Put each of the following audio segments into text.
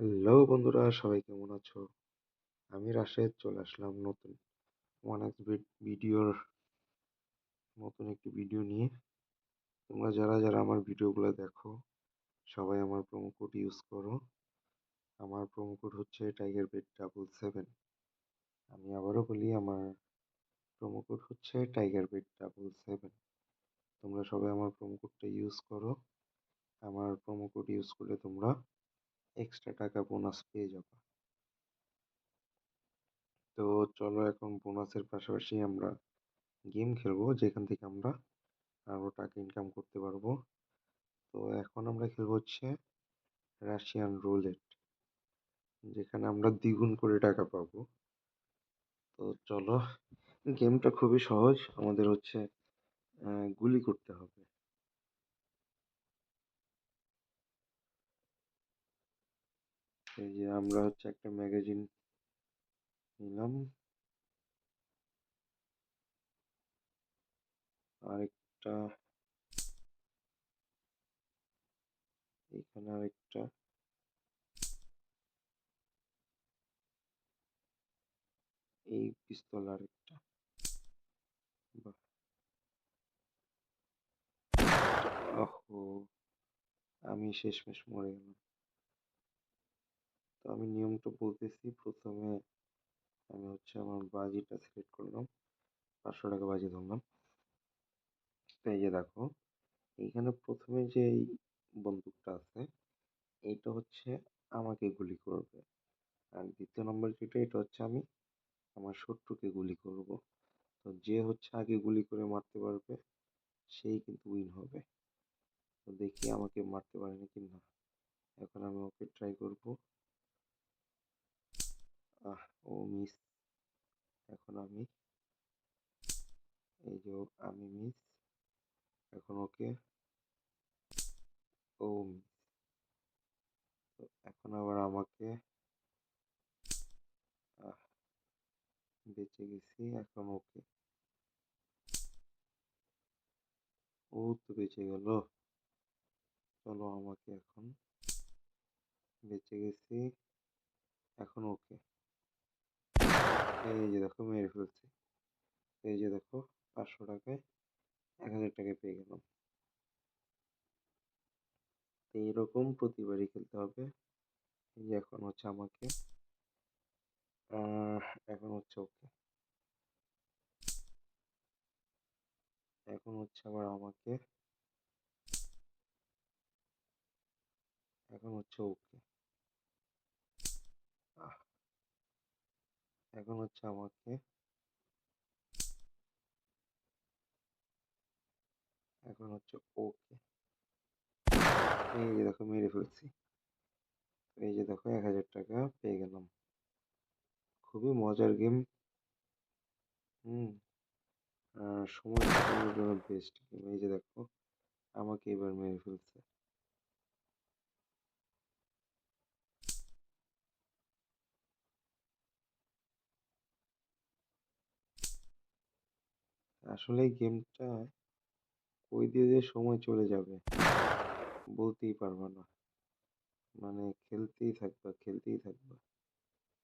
Hello বন্ধুরা, সবাই কেমন আছো? আমি রাশেদ, চলে আসলাম নতুন এক্স ভিডিওর নতুন একটি ভিডিও নিয়ে। তোমরা যারা যারা আমার ভিডিওগুলো দেখো, সবাই আমার প্রোমো কোড ইউজ করো। আমার প্রোমো কোড হচ্ছে টাইগার বেড ডাবল সেভেন আমি আবারও বলি, আমার প্রোমো কোড হচ্ছে টাইগার বেড ডাবল সেভেন তোমরা সবাই আমার প্রোমো কোডটা ইউজ করো। আমার প্রোমো কোড ইউজ করলে তোমরা এক্সট্রা টাকা বোনাস পেয়ে যাবে। তো চলো এখন বোনাসের পাশাপাশি আমরা গেম খেলব, যেখান থেকে আমরা আরও টাকা ইনকাম করতে পারব। তো এখন আমরা খেলব হচ্ছে রাশিয়ান রুলেট যেখানে আমরা দ্বিগুণ করে টাকা পাবো। তো চলো গেমটা খুবই সহজ, আমাদের হচ্ছে গুলি করতে হবে। এই যে আমরা হচ্ছে একটা ম্যাগাজিন নিলাম। আরেকটা, এখানে আরেকটা। এই পিস্তল আরেকটা। ওহো, আমি শেষমেশ মরে গেলাম। আমি নিয়মটা বলতেছি। প্রথমে আমি হচ্ছে আমার বাজিটা সিলেক্ট করলাম পাঁচশো টাকা বাজি ধরলাম। এই যে দেখো, এইখানে প্রথমে যে এই বন্দুকটা আছে এইটা হচ্ছে আমাকে গুলি করবে। আর দ্বিতীয় নম্বর যেটা, এটা হচ্ছে আমি আমার শত্রুকে গুলি করব। তো যে হচ্ছে আগে গুলি করে মারতে পারবে, সেই কিন্তু উইন হবে। তো দেখি আমাকে মারতে পারে নাকি না। এখন আমি ওকে ট্রাই করব। আহ, ও মিস এখন আমি, এই যে আমি মিস এখন ওকে, ও মিস তো এখন আবার আমাকে বেঁচে গেছি, এখন ওকে। ও তো বেঁচে গেল। চলো আমাকে এখন, বেঁচে গেছি, এখন ওকে। এই যে দেখো, মেরে ফেলছি। এই যে দেখো, পাঁচশো টাকায় এক হাজার টাকায় পেয়ে গেলাম। এইরকম প্রতিবারই খেলতে হবে। এই যে এখন হচ্ছে আমাকে। এখন হচ্ছে ওকে। এখন হচ্ছে আবার আমাকে। এখন হচ্ছে ওকে। এখন হচ্ছে আমাকে এখন হচ্ছে ওকে। এই যে দেখো, মেরে ফেলছি। এই যে দেখো, এক হাজার টাকা পেয়ে গেলাম। খুবই মজার গেম হুম সময় বেস্ট গেম এই যে দেখো, আমাকে এবার মেরে ফেলছে। আসলে গেমটা কই দিয়ে যে সময় চলে যাবে, বলতেই পারব না। মানে খেলতেই থাকবা খেলতেই থাকবা।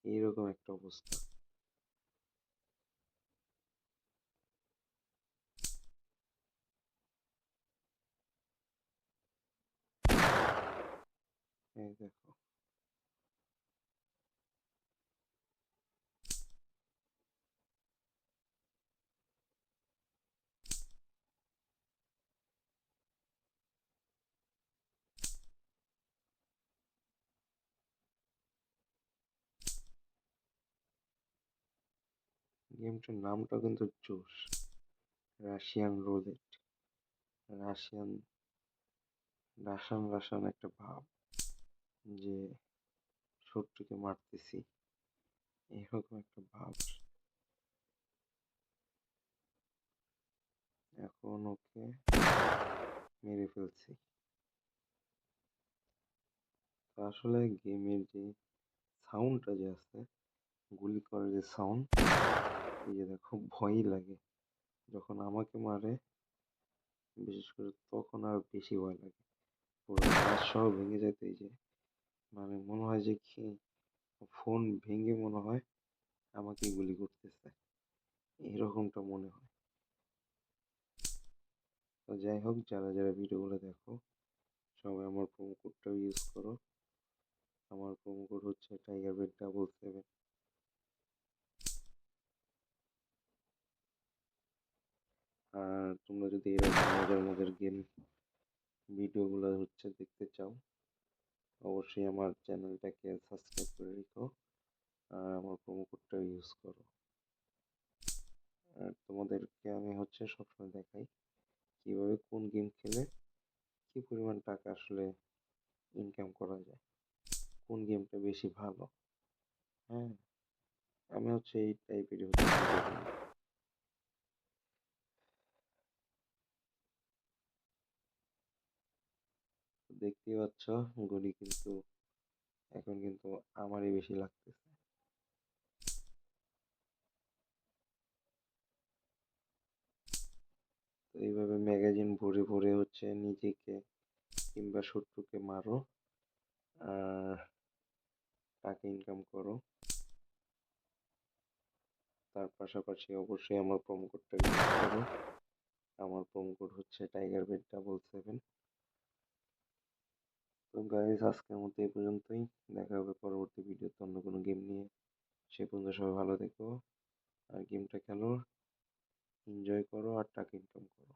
এইরকম একটা অবস্থা। এই দেখো। গেমটার নামটা কিন্তু জোশ। Russian roulette. Russian, Russian Russian একটা ভাব যে শত্রুকে মারতেছি। এরকম একটা ভাব। এখন ওকে মেরে ফেলছি। আসলে গেমের যে সাউন্ডটা যে আছে, গুলি করার যে সাউন্ড এই দেখো ভয়ই লাগে। যখন আমাকে মারে, বিশেষ করে তখন আর বেশি ভয় লাগে। পুরো গাছ সহ ভেঙে যেতে এই যে মানে মনে হয় যে কি, ফোন ভেঙে মনে হয় আমাকেই গুলি করতেছে। এরকমটা মনে হয়। তো যাই হোক, যারা যারা ভিডিওগুলো দেখো, সবাই আমার প্রোমো কোডটা ইউজ করো। আমার প্রোমো কোড হচ্ছে টাইগার বেড ডাবল সেভেন আর তোমরা যদি এরকম মজার মজার গেম ভিডিওগুলো হচ্ছে দেখতে চাও, অবশ্যই আমার চ্যানেলটাকে সাবস্ক্রাইব করে রেখো আর আমার প্রোমো কোডটা ইউজ করো। আর তোমাদেরকে আমি হচ্ছে সবসময় দেখাই কীভাবে কোন গেম খেলে কি পরিমাণ টাকা আসলে ইনকাম করা যায়, কোন গেমটা বেশি ভালো হ্যাঁ? আমি হচ্ছে এই টাইপেরই হচ্ছে দেখতেই পাচ্ছ গুলি কিন্তু এখন কিন্তু আমারই বেশি লাগতেছে। এইভাবে ম্যাগাজিন ভরে ভরে হচ্ছে নিজেকে কিংবা শত্রুকে মারো আর টাকা ইনকাম করো। তার পাশাপাশি অবশ্যই আমার প্রোমো কোডটা ইউজ করো। আমার প্রোমো কোড হচ্ছে টাইগার বেড ডাবল সেভেন তো গাইজ আজকের মতো এই পর্যন্তই। দেখা হবে পরবর্তী ভিডিওতে অন্য কোনো গেম নিয়ে। সে পর্যন্ত সবাই ভালো থেকো। আর গেমটা খেলো। এনজয় করো আর টাকা ইনকাম করো।